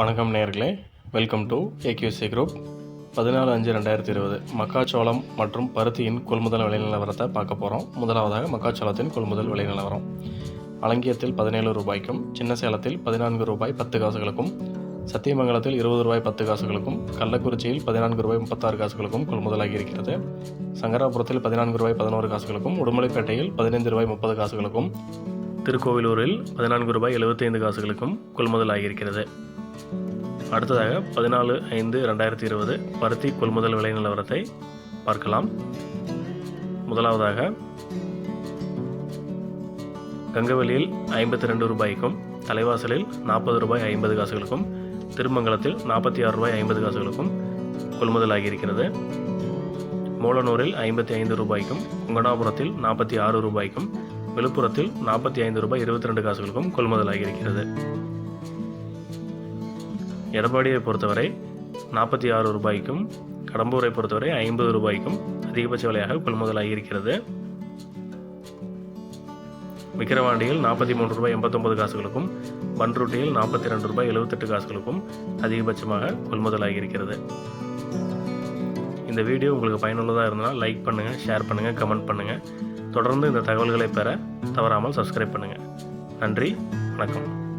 வணக்கம் நேயர்களே welcome to AQC group பதினாலு அஞ்சு ரெண்டாயிரத்தி இருபது மக்காச்சோளம் மற்றும் பருத்தியின் கொள்முதல் விலை நிலவரத்தை பார்க்க போகிறோம் முதலாவதாக மக்காச்சோளத்தின் கொள்முதல் விலை நிலவரம். அலங்கியத்தில் பதினேழு ரூபாய்க்கும் சின்ன சேலத்தில் பதினான்கு ரூபாய் பத்து காசுகளுக்கும் சத்தியமங்கலத்தில் இருபது ரூபாய் பத்து காசுகளுக்கும் கள்ளக்குறிச்சியில் பதினான்கு ரூபாய் முப்பத்தாறு காசுகளுக்கும் கொள்முதலாகி இருக்கிறது. சங்கராபுரத்தில் பதினான்கு ரூபாய் பதினோரு காசுகளுக்கும் உடுமலைப்பேட்டையில் பதினைந்து ரூபாய் முப்பது காசுகளுக்கும் திருக்கோவிலூரில் பதினான்கு ரூபாய் எழுபத்தைந்து காசுகளுக்கும் கொள்முதலாகியிருக்கிறது அடுத்ததாக பதினாலு ஐந்து ரெண்டாயிரத்தி இருபது பருத்தி கொள்முதல் விலை நிலவரத்தை பார்க்கலாம். முதலாவதாக கங்கவெளியில் ஐம்பத்தி ரெண்டு ரூபாய்க்கும் தலைவாசலில் நாற்பது ரூபாய் ஐம்பது காசுகளுக்கும் திருமங்கலத்தில் நாற்பத்தி ஆறு ரூபாய் ஐம்பது காசுகளுக்கும் கொள்முதல் ஆகியிருக்கிறது மூலனூரில் ஐம்பத்தி ஐந்து ரூபாய்க்கும் குங்கணாபுரத்தில் நாற்பத்தி ஆறு ரூபாய்க்கும் விழுப்புரத்தில் நாற்பத்தி ஐந்து ரூபாய் இருபத்தி ரெண்டு காசுகளுக்கும் கொள்முதல் ஆகியிருக்கிறது எடப்பாடியை பொறுத்தவரை நாற்பத்தி ஆறு ரூபாய்க்கும் கடம்பூரை பொறுத்தவரை ஐம்பது ரூபாய்க்கும் அதிகபட்ச விலையாக கொள்முதலாகி இருக்கிறது விக்கிரவாண்டியில் நாற்பத்தி மூன்று ரூபாய் எண்பத்தொம்பது காசுகளுக்கும் பன்ருட்டியில் நாற்பத்தி ரெண்டு ரூபாய் எழுபத்தெட்டு காசுகளுக்கும் அதிகபட்சமாக கொள்முதலாகி இருக்கிறது இந்த வீடியோ உங்களுக்கு பயனுள்ளதாக இருந்தால் லைக் பண்ணுங்கள் ஷேர் பண்ணுங்கள் கமெண்ட் பண்ணுங்கள் தொடர்ந்து இந்த தகவல்களை பெற தவறாமல் சப்ஸ்கிரைப் பண்ணுங்கள் நன்றி வணக்கம்.